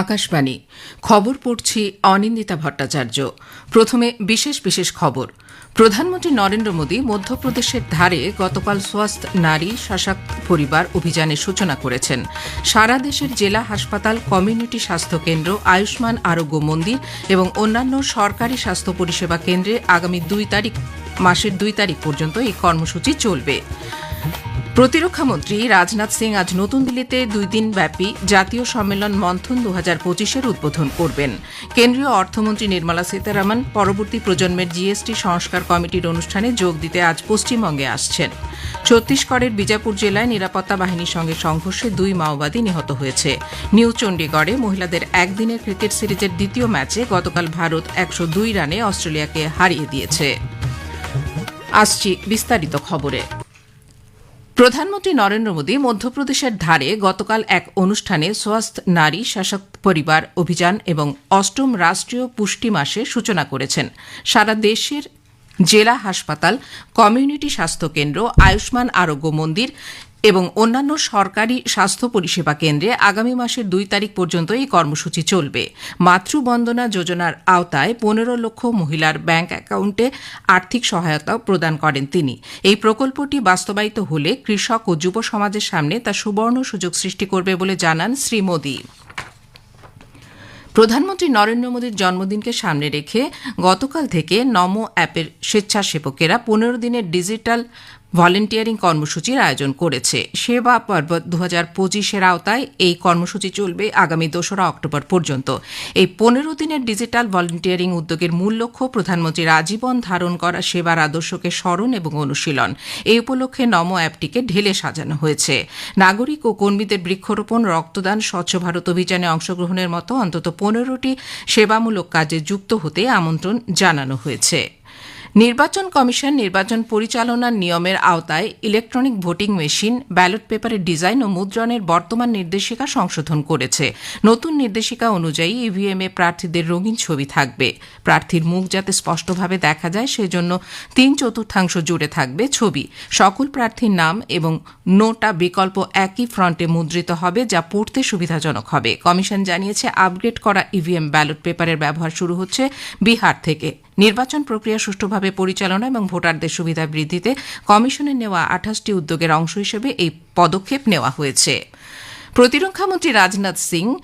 আকাশবাণী। খবর পড়ছি অনিন্দিতা ভট্টাচার্য। প্রথমে বিশেষ বিশেষ খবর। প্রধানমন্ত্রী নরেন্দ্র মোদী মধ্যপ্রদেশের ধারে গতকাল স্বাস্থ্য নারী সশক্ত পরিবার অভিযানের সূচনা করেছেন। সারা দেশের জেলা হাসপাতাল, কমিউনিটি স্বাস্থ্য কেন্দ্র আয়ুষ্মান আরোগ্য মন্দির এবং অন্যান্য সরকারি স্বাস্থ্য পরিষেবা কেন্দ্রে আগামী দুই তারিখ, মাসের দুই তারিখ পর্যন্ত এই কর্মসূচি চলবে। প্রতিরক্ষামন্ত্রী রাজনাথ সিং আজ নতুন দিল্লিতে দুই দিন ব্যাপী জাতীয় সম্মেলন মন্থন দু হাজার পঁচিশের উদ্বোধন করবেন। কেন্দ্রীয় অর্থমন্ত্রী নির্মলা সীতারামন পরবর্তী প্রজন্মের জিএসটি সংস্কার কমিটির অনুষ্ঠানে যোগ দিতে আজ পশ্চিমবঙ্গে আসছেন। ছত্তিশগড়ের বিজাপুর জেলায় নিরাপত্তা বাহিনীর সঙ্গে সংঘর্ষে দুই মাওবাদী নিহত হয়েছে। নিউ চণ্ডীগড়ে মহিলাদের একদিনের ক্রিকেট সিরিজের দ্বিতীয় ম্যাচে গতকাল ভারত একশো দুই রানে অস্ট্রেলিয়াকে হারিয়ে দিয়েছে। আসছি বিস্তারিত খবরে। প্রধানমন্ত্রী নরেন্দ্র মোদী মধ্যপ্রদেশের ধারে গতকাল এক অনুষ্ঠানে স্বাস্থ্য নারী শাসক পরিবার অভিযান এবং অষ্টম রাষ্ট্রীয় পুষ্টি মাসে সূচনা করেছেন। সারা দেশের জেলা হাসপাতাল, কমিউনিটি স্বাস্থ্যকেন্দ্র আয়ুষ্মান আরোগ্য মন্দির এবং অন্যান্য সরকারি স্বাস্থ্য পরিষেবা কেন্দ্রে আগামী মাসের দুই তারিখ পর্যন্ত এই কর্মসূচি চলবে। মাতৃবন্দনা যোজনার আওতায় পনেরো লক্ষ মহিলার ব্যাংক অ্যাকাউন্টে আর্থিক সহায়তা প্রদান করেন তিনি। এই প্রকল্পটি বাস্তবায়িত হলে কৃষক ও যুব সমাজের সামনে তা সুবর্ণ সুযোগ সৃষ্টি করবে বলে জানান শ্রী মোদী। প্রধানমন্ত্রী নরেন্দ্র মোদীর জন্মদিনকে সামনে রেখে গতকাল থেকে নমো অ্যাপের স্বেচ্ছাসেবকেরা পনেরো দিনের ডিজিটাল ভলেন্টিয়ারিং কর্মসূচির আয়োজন করেছে। সেবা পর্বত দু হাজার পঁচিশের আওতায় এই কর্মসূচি চলবে আগামী দোসরা অক্টোবর পর্যন্ত। এই পনেরো দিনের ডিজিটাল ভলেন্টিয়ারিং উদ্যোগের মূল লক্ষ্য প্রধানমন্ত্রীর আজীবন ধারণ করা সেবার আদর্শকে স্মরণ এবং অনুশীলন। এই উপলক্ষে নমো অ্যাপটিকে ঢেলে সাজানো হয়েছে। নাগরিক ও কর্মীদের বৃক্ষরোপণ, রক্তদান, স্বচ্ছ ভারত অভিযানে অংশগ্রহণের মতো অন্তত পনেরোটি সেবামূলক কাজে যুক্ত হতে আমন্ত্রণ জানানো হয়েছে। নির্বাচন কমিশন নির্বাচন পরিচালনার নিয়মের আওতায় ইলেকট্রনিক ভোটিং মেশিন, ব্যালট পেপারের ডিজাইন ও মুদ্রণের বর্তমান নির্দেশিকা সংশোধন করেছে। নতুন নির্দেশিকা অনুযায়ী ইভিএমে প্রার্থীদের রঙিন ছবি থাকবে। প্রার্থীর মুখ যাতে স্পষ্টভাবে দেখা যায়, সেজন্য তিন চতুর্থাংশ জুড়ে থাকবে ছবি। সকল প্রার্থীর নাম এবং নোটা বিকল্প একই ফ্রন্টে মুদ্রিত হবে, যা পড়তে সুবিধাজনক হবে। কমিশন জানিয়েছে, আপগ্রেড করা ইভিএম ব্যালট পেপারের ব্যবহার শুরু হচ্ছে বিহার থেকে। নির্বাচন প্রক্রিয়া সুষ্ঠুভাবে পরিচালনা এবং ভোটারদের সুবিধা বৃদ্ধিতে কমিশনের নেওয়া আঠাশটি উদ্যোগের অংশ হিসেবে এই পদক্ষেপ নেওয়া হয়েছে। প্রতিরক্ষামন্ত্রী রাজনাথ সিং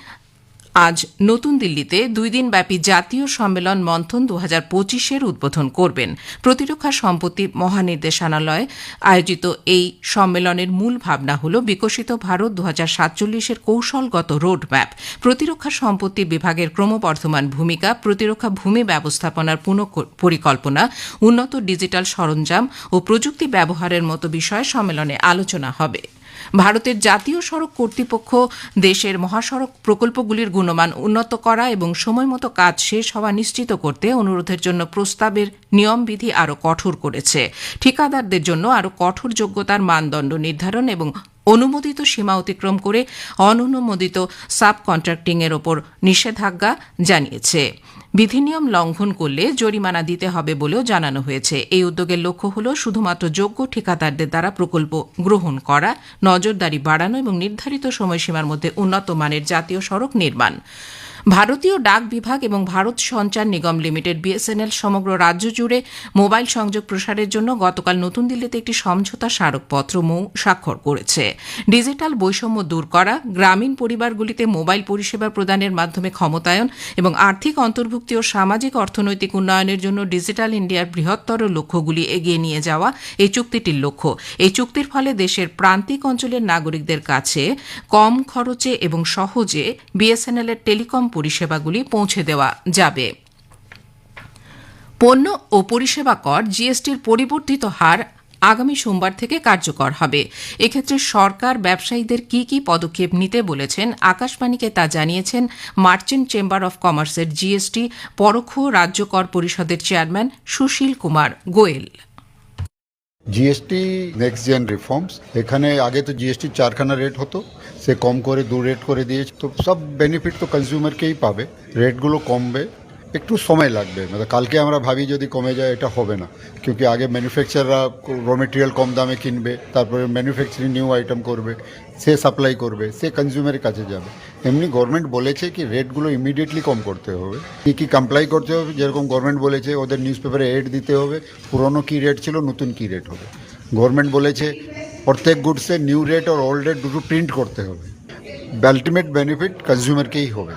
আজ নতুন দিল্লিতে দুই দিনব্যাপী জাতীয় সম্মেলন মন্থন দু হাজার পঁচিশের উদ্বোধন করবেন। প্রতিরক্ষা সম্পত্তি মহানির্দেশনালয় আয়োজিত এই সম্মেলনের মূল ভাবনা হল বিকশিত ভারত দু হাজার সাতচল্লিশের কৌশলগত রোডম্যাপ। প্রতিরক্ষা সম্পত্তি বিভাগের ক্রমবর্ধমান ভূমিকা, প্রতিরক্ষা ভূমি ব্যবস্থাপনার পুনঃ পরিকল্পনা উন্নত ডিজিটাল সরঞ্জাম ও প্রযুক্তি ব্যবহারের মতো বিষয়ে সম্মেলনে আলোচনা হবে। ভারতের জাতীয় সড়ক কর্তৃপক্ষ দেশের মহাসড়ক প্রকল্পগুলির গুণমান উন্নত করা এবং সময়মতো কাজ শেষ হওয়া নিশ্চিত করতে অনুরোধের জন্য প্রস্তাবের নিয়মবিধি আরও কঠোর করেছে। ঠিকাদারদের জন্য আরও কঠোর যোগ্যতার মানদণ্ড নির্ধারণ এবং অনুমোদিত সীমা অতিক্রম করে অননুমোদিত সাব কন্ট্রাক্টিং এর ওপর নিষেধাজ্ঞা জানিয়েছে। বিধিনিয়ম লঙ্ঘন করলে জরিমানা দিতে হবে বলেও জানানো হয়েছে। এই উদ্যোগের লক্ষ্য হল শুধুমাত্র যোগ্য ঠিকাদারদের দ্বারা প্রকল্প গ্রহণ করা, নজরদারি বাড়ানো এবং নির্ধারিত সময়সীমার মধ্যে উন্নত মানের জাতীয় সড়ক নির্মাণ। ভারতীয় ডাক বিভাগ এবং ভারত সঞ্চার নিগম লিমিটেড, বিএসএনএল, সমগ্র রাজ্য জুড়ে মোবাইল সংযোগ প্রসারের জন্য গতকাল নতুন দিল্লিতে একটি সমঝোতা স্মারকপত্র মৌ, স্বাক্ষর করেছে। ডিজিটাল বৈষম্য দূর করা, গ্রামীণ পরিবারগুলিতে মোবাইল পরিষেবা প্রদানের মাধ্যমে ক্ষমতায়ন এবং আর্থিক অন্তর্ভুক্তি ও সামাজিক অর্থনৈতিক উন্নয়নের জন্য ডিজিটাল ইন্ডিয়ার বৃহত্তর লক্ষ্যগুলি এগিয়ে নিয়ে যাওয়া এই চুক্তিটির লক্ষ্য। এই চুক্তির ফলে দেশের প্রান্তিক অঞ্চলের নাগরিকদের কাছে কম খরচে এবং সহজে বিএসএনএল এর টেলিকম পরিষেবাগুলি পৌঁছে দেওয়া যাবে। পণ্য ও পরিষেবা কর জিএসটির পরিবর্তিত হার আগামী সোমবার থেকে কার্যকর হবে। এক্ষেত্রে সরকার ব্যবসায়ীদের কি কি পদক্ষেপ নিতে বলেছেন আকাশবাণীকে তা জানিয়েছেন মার্চেন্ট চেম্বার অব কমার্সের জিএসটি পরোক্ষ রাজ্য কর পরিষদের chairman Sushil Kumar Goel. GST next gen reforms এখানে আগে তো জিএসটি চারখানা রেট হতো সে কম করে, দু রেট করে দিয়েছে। তো সব বেনিফিট তো কনজিউমারকেই পাবে। রেটগুলো কমবে। একটু সময় লাগবে। মানে কালকে আমরা ভাবি যদি কমে যায়, এটা হবে না। কিন্তু আগে ম্যানুফ্যাকচাররা র মেটেরিয়াল কম দামে কিনবে, তারপরে ম্যানুফ্যাকচারিং নিউ আইটেম করবে, সে সাপ্লাই করবে, সে কনজিউমারের কাছে যাবে। এমনি গভর্নমেন্ট বলেছে কি রেটগুলো ইমিডিয়েটলি কম করতে হবে। কী কী কমপ্লাই করতে হবে, যেরকম গভর্নমেন্ট বলেছে, ওদের নিউজ পেপারে এড দিতে হবে। পুরনো কী রেট ছিল, নতুন কী রেট হবে। গভর্নমেন্ট বলেছে প্রত্যেক গুডসের নিউ রেট আর ওল্ড রেট দুটো প্রিন্ট করতে হবে আলটিমেট বেনিফিট কনজিউমারকেই হবে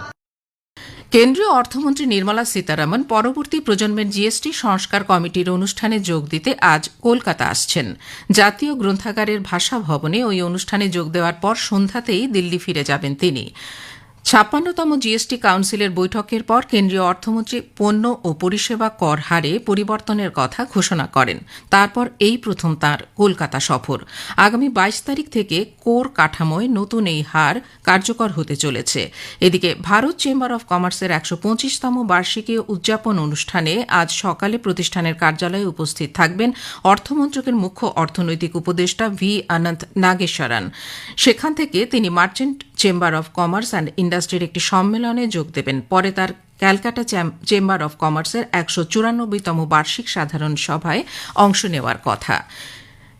কেন্দ্রীয় অর্থমন্ত্রী নির্মলা সীতারামন পরবর্তী প্রজন্মের জিএসটি সংস্কার কমিটির অনুষ্ঠানে যোগ দিতে আজ কলকাতা আসছেন জাতীয় গ্রন্থাগারের ভাষা ভবনে ওই অনুষ্ঠানে যোগ দেওয়ার পর সন্ধ্যাতেই দিল্লি ফিরে যাবেন তিনি ছাপ্পান্নতম জিএসটি কাউন্সিলের বৈঠকের পর কেন্দ্রীয় অর্থমন্ত্রী পণ্য ও পরিষেবা কর হারে পরিবর্তনের কথা ঘোষণা করেন। তারপর এই প্রথম তার কলকাতা সফর। আগামী বাইশ তারিখ থেকে কোর কাঠামোয় নতুন এই হার কার্যকর হতে চলেছে। এদিকে ভারত চেম্বার অব কমার্সের একশো পঁচিশতম বার্ষিকী উদযাপন অনুষ্ঠানে আজ সকালে প্রতিষ্ঠানের কার্যালয়ে উপস্থিত থাকবেন অর্থমন্ত্রকের মুখ্য অর্থনৈতিক উপদেষ্টা ভি. অনন্ত নাগেশ্বরান। সেখান থেকে তিনি merchant chamber of commerce and ইন্ডাস্ট্রির একটি সম্মেলনে যোগ দেবেন। পরে তার ক্যালকাটা চেম্বার অব কমার্সের একশো চুরানব্বইতম বার্ষিক সাধারণ সভায় অংশ নেওয়ার কথা।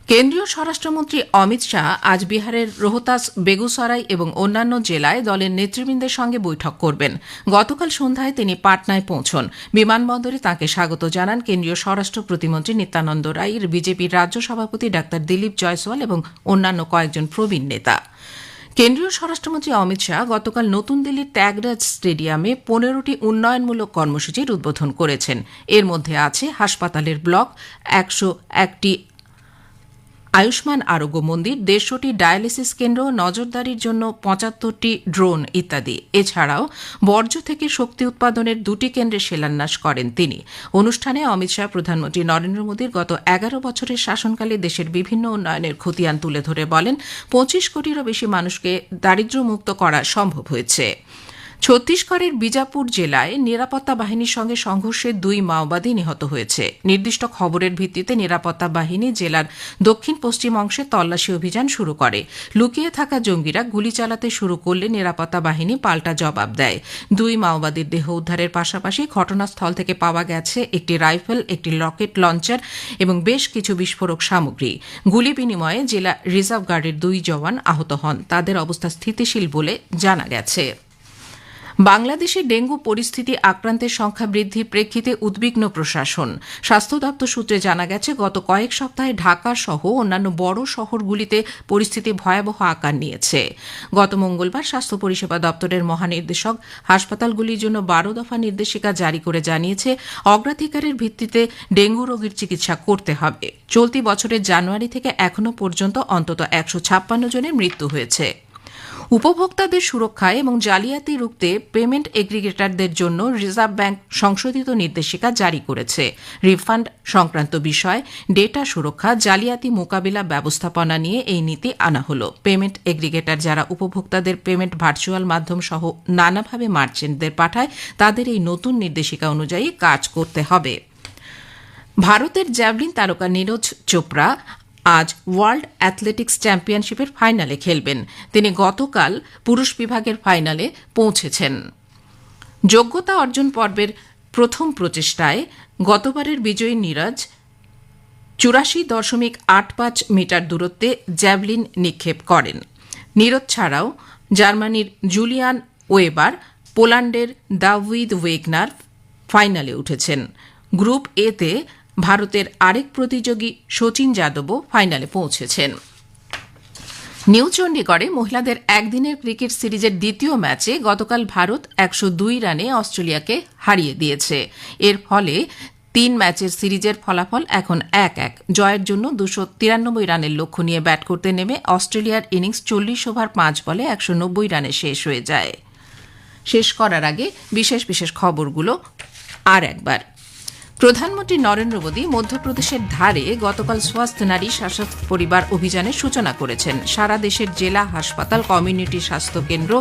কেন্দ্রীয় স্বরাষ্ট্রমন্ত্রী অমিত শাহ আজ বিহারের রোহতাস, বেগুসরাই এবং অন্যান্য জেলায় দলের নেতৃবৃন্দের সঙ্গে বৈঠক করবেন। গতকাল সন্ধ্যায় তিনি পাটনায় পৌঁছন। বিমানবন্দরে তাঁকে স্বাগত জানান কেন্দ্রীয় স্বরাষ্ট্র প্রতিমন্ত্রী নিত্যানন্দ রায়ের বিজেপির রাজ্য সভাপতি ডা দিলীপ জয়সওয়াল এবং অন্যান্য কয়েকজন প্রবীণ নেতা। কেন্দ্রীয় স্বরাষ্ট্রমন্ত্রী অমিত শাহ গতকাল নতুন দিল্লির ত্যাগরাজ স্টেডিয়ামে পনেরোটি উন্নয়নমূলক কর্মসূচির উদ্বোধন করেছেন। এর মধ্যে আছে হাসপাতালের ব্লক, একশো একটি আয়ুষ্মান আরোগ্য মন্দির, দেড়শোটি ডায়ালিসিস কেন্দ্র, নজরদারির জন্য পঁচাত্তরটি ড্রোন ইত্যাদি। এছাড়াও বর্জ্য থেকে শক্তি উৎপাদনের দুটি কেন্দ্রে শিলান্যাস করেন তিনি। অনুষ্ঠানে অমিত শাহ, প্রধানমন্ত্রী নরেন্দ্র মোদীর গত এগারো বছরের শাসনকালে দেশের বিভিন্ন উন্নয়নের খতিয়ান তুলে ধরে বলেন, পঁচিশ কোটিরও বেশি মানুষকে দারিদ্র্যমুক্ত করা সম্ভব হয়েছে। ছত্তিশগড়ের বিজাপুর জেলায় নিরাপত্তা বাহিনীর সঙ্গে সংঘর্ষে দুই মাওবাদী নিহত হয়েছে। নির্দিষ্ট খবরের ভিত্তিতে নিরাপত্তা বাহিনী জেলার দক্ষিণ পশ্চিম অংশে তল্লাশি অভিযান শুরু করে। লুকিয়ে থাকা জঙ্গিরা গুলি চালাতে শুরু করলে নিরাপত্তা বাহিনী পাল্টা জবাব দেয়। দুই মাওবাদীর দেহ উদ্ধারের পাশাপাশি ঘটনাস্থল থেকে পাওয়া গেছে একটি রাইফেল, একটি রকেট লঞ্চার এবং বেশ কিছু বিস্ফোরক সামগ্রী। গুলি বিনিময়ে জেলা রিজার্ভ গার্ডের দুই জওয়ান আহত হন। তাদের অবস্থা স্থিতিশীল বলে জানা গেছে। বাংলাদেশে ডেঙ্গু পরিস্থিতি আক্রান্তের সংখ্যা বৃদ্ধির প্রেক্ষিতে উদ্বিগ্ন প্রশাসন। স্বাস্থ্য দপ্তর সূত্রে জানা গেছে, গত কয়েক সপ্তাহে ঢাকা সহ অন্যান্য বড় শহরগুলিতে পরিস্থিতি ভয়াবহ আকার নিয়েছে। গত মঙ্গলবার স্বাস্থ্য পরিষেবা দপ্তরের মহানির্দেশক হাসপাতালগুলির জন্য বারো দফা নির্দেশিকা জারি করে জানিয়েছে, অগ্রাধিকারের ভিত্তিতে ডেঙ্গু রোগীর চিকিৎসা করতে হবে। চলতি বছরের জানুয়ারি থেকে এখনও পর্যন্ত অন্তত একশো ছাপ্পান্ন জনের মৃত্যু হয়েছে। উপভোক্তাদের সুরক্ষায় এবং জালিয়াতি রুখতে পেমেন্ট এগ্রিগেটরদের জন্য রিজার্ভ ব্যাংক সংশোধিত নির্দেশিকা জারি করেছে। রিফান্ড সংক্রান্ত বিষয়, ডেটা সুরক্ষা, জালিয়াতি মোকাবিলা ব্যবস্থাপনা নিয়ে এই নীতি আনা হল। পেমেন্ট এগ্রিগেটর যারা উপভোক্তাদের পেমেন্ট ভার্চুয়াল মাধ্যম সহ নানাভাবে মার্চেন্টদের পাঠায়, তাদের এই নতুন নির্দেশিকা অনুযায়ী কাজ করতে হবে। ভারতের জ্যাভলিন তারকা নীরজ চোপড়া আজ ওয়ার্ল্ড অ্যাথলেটিক্স চ্যাম্পিয়নশিপের ফাইনালে খেলবেন। তিনি গতকাল পুরুষ বিভাগের ফাইনালে পৌঁছেছেন। যোগ্যতা অর্জন পর্বের প্রথম প্রচেষ্টায় গতবারের বিজয়ী নীরজ চুরাশি দশমিক আট পাঁচ মিটার দূরত্বে জ্যাভলিন নিক্ষেপ করেন। নীরজ ছাড়াও জার্মানির জুলিয়ান ওয়েবার পোল্যান্ডের দাভিদ ওয়েগনার ফাইনালে উঠেছেন। গ্রুপ এতে ভারতের আরেক প্রতিযোগী শচীন যাদবও ফাইনালে পৌঁছেছেন। নিউ চণ্ডীগড়ে মহিলাদের একদিনের ক্রিকেট সিরিজের দ্বিতীয় ম্যাচে গতকাল ভারত একশো দুই রানে অস্ট্রেলিয়াকে হারিয়ে দিয়েছে। এর ফলে তিন ম্যাচের সিরিজের ফলাফল এখন এক এক। জয়ের জন্য দুশো তিরানব্বই রানের লক্ষ্য নিয়ে ব্যাট করতে নেমে অস্ট্রেলিয়ার ইনিংস চল্লিশ ওভার পাঁচ বলে একশো নব্বই রানে শেষ হয়ে যায়। শেষ করার আগে বিশেষ বিশেষ খবরগুলো আর একবার। প্রধানমন্ত্রী নরেন্দ্র মোদী মধ্যপ্রদেশের ধারে গতকাল স্বাস্থ্য নারী শাসক পরিবার অভিযানের সূচনা করেছেন। সারা দেশের জেলা হাসপাতাল, কমিউনিটি স্বাস্থ্য কেন্দ্র,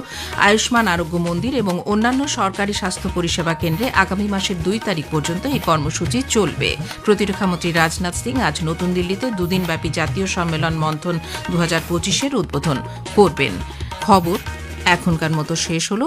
আয়ুষ্মান আরোগ্য মন্দির এবং অন্যান্য সরকারি স্বাস্থ্য পরিষেবা কেন্দ্রে আগামী মাসের দুই তারিখ পর্যন্ত এই কর্মসূচি চলবে। প্রতিরক্ষামন্ত্রী রাজনাথ সিং আজ নতুন দিল্লিতে দুদিনব্যাপী জাতীয় সম্মেলন মন্থন দু হাজার পঁচিশের উদ্বোধন করবেন। খবর এখনকার মতো শেষ হল।